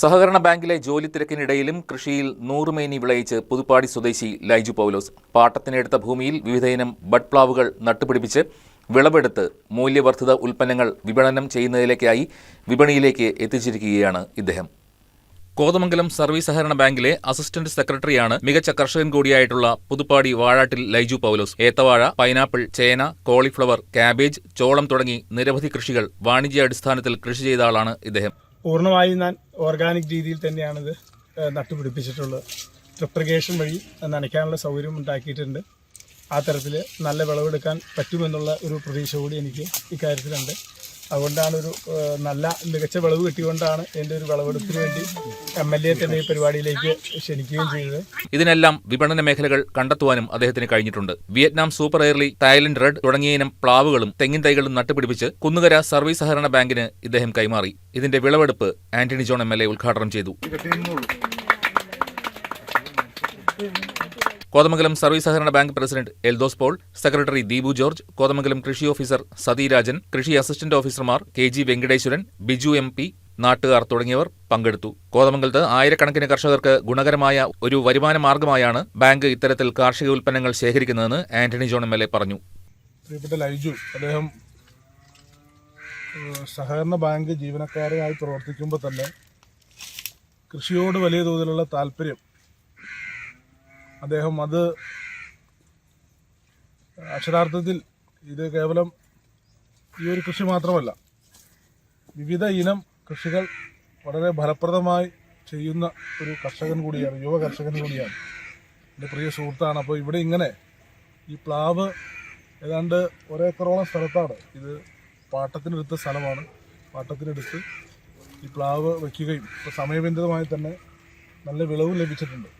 സഹകരണ ബാങ്കിലെ ജോലി തിരക്കിനിടയിലും കൃഷിയിൽ നൂറുമേനി വിളയിച്ച് പുതുപ്പാടി സ്വദേശി ലൈജു പൗലോസ്. പാട്ടത്തിനെടുത്ത ഭൂമിയിൽ വിവിധയിനം ബഡ് പ്ലാവുകൾ നട്ടുപിടിപ്പിച്ച് വിളവെടുത്ത് മൂല്യവർദ്ധിത ഉൽപ്പന്നങ്ങൾ വിപണനം ചെയ്യുന്നതിലേക്കായി വിപണിയിലേക്ക് എത്തിച്ചിരിക്കുകയാണ് ഇദ്ദേഹം. കോതമംഗലം സർവീസ് സഹകരണ ബാങ്കിലെ അസിസ്റ്റന്റ് സെക്രട്ടറിയാണ് മികച്ച കർഷകൻ കൂടിയായിട്ടുള്ള പുതുപ്പാടി വാഴാട്ടിൽ ലൈജു പൗലോസ്. ഏത്തവാഴ പൈനാപ്പിൾ ചേന കോളിഫ്ലവർ കാബേജ് ചോളം തുടങ്ങി നിരവധി കൃഷികൾ വാണിജ്യാടിസ്ഥാനത്തിൽ കൃഷി ചെയ്ത ആളാണ് ഇദ്ദേഹം. പൂർണമായും ഞാൻ ഓർഗാനിക് രീതിയിൽ തന്നെയാണിത് നട്ടുപിടിപ്പിച്ചിട്ടുള്ളത്. ട്രിപ്രിഗേഷൻ വഴി നനയ്ക്കാനുള്ള സൗകര്യം ഉണ്ടാക്കിയിട്ടുണ്ട്. ആ തരത്തിൽ നല്ല വിളവെടുക്കാൻ പറ്റുമെന്നുള്ള ഒരു പ്രതീക്ഷ കൂടി എനിക്ക് ഇക്കാര്യത്തിലുണ്ട്. അതുകൊണ്ടാണ് ഒരു നല്ല മികച്ച വിളവ് കിട്ടിയുകൊണ്ടാണ് എന്റെ ഒരു വിളവെടുപ്പിന് വേണ്ടി എം എൽ എ തന്നെ ഈ പരിപാടിയിലേക്ക് ക്ഷണിക്കുകയും ചെയ്തത്. ഇതിനെല്ലാം വിപണന മേഖലകൾ കണ്ടെത്തുവാനും അദ്ദേഹത്തിന് കഴിഞ്ഞിട്ടുണ്ട്. Vietnam super early Thailand red തുടങ്ങിയ ഇനം പ്ലാവുകളും തെങ്ങിൻ തൈകളും നട്ടുപിടിപ്പിച്ച് കുന്നുകര സർവീസ് സഹകരണ ബാങ്കിന് ഇദ്ദേഹം കൈമാറി. ഇതിന്റെ വിളവെടുപ്പ് Antony John M L A ഉദ്ഘാടനം ചെയ്തു. കോതമംഗലം സർവീസ് സഹകരണ bank president Eldhose Paul secretary Deepu George Kothamangalam കൃഷി ഓഫീസർ സതീരാജൻ കൃഷി അസിസ്റ്റന്റ് ഓഫീസർമാർ K G Venkateswaran Biju M P നാട്ടുകാർ തുടങ്ങിയവർ പങ്കെടുത്തു. കോതമംഗലത്ത് ആയിരക്കണക്കിന് കർഷകർക്ക് ഗുണകരമായ ഒരു വരുമാന മാർഗമായാണ് ബാങ്ക് ഇത്തരത്തിൽ കാർഷിക ഉൽപ്പന്നങ്ങൾ ശേഖരിക്കുന്നതെന്ന് Antony John M L A പറഞ്ഞു. പ്രിയപ്പെട്ട ലൈജു അദ്ദേഹം സഹകരണ ബാങ്ക് ജീവനക്കാരെയായി പ്രവർത്തിക്കുമ്പോൾ തന്നെ കൃഷിയോട് വലിയ തോതിലുള്ള താല്പര്യം അദ്ദേഹം അത് അക്ഷരാർത്ഥത്തിൽ ഇത് കേവലം ഈ ഒരു കൃഷി മാത്രമല്ല. വിവിധ ഇനം കൃഷികൾ വളരെ ഫലപ്രദമായി ചെയ്യുന്ന ഒരു കർഷകൻ കൂടിയാണ് യുവ കർഷകൻ കൂടിയാണ്. എന്റെ പ്രിയ സുഹൃത്താണ്. അപ്പോൾ ഇവിടെ ഇങ്ങനെ ഈ പ്ലാവ് ഏതാണ്ട് ഒരേക്കറോളം സ്ഥലത്താണ്. ഇത് പാട്ടത്തിനെടുത്ത സ്ഥലമാണ്. പാട്ടത്തിനെടുത്ത് ഈ പ്ലാവ് വയ്ക്കുകയും ഇപ്പോൾ സമയബന്ധിതമായി തന്നെ നല്ല വിളവ് ലഭിച്ചിട്ടുണ്ട്.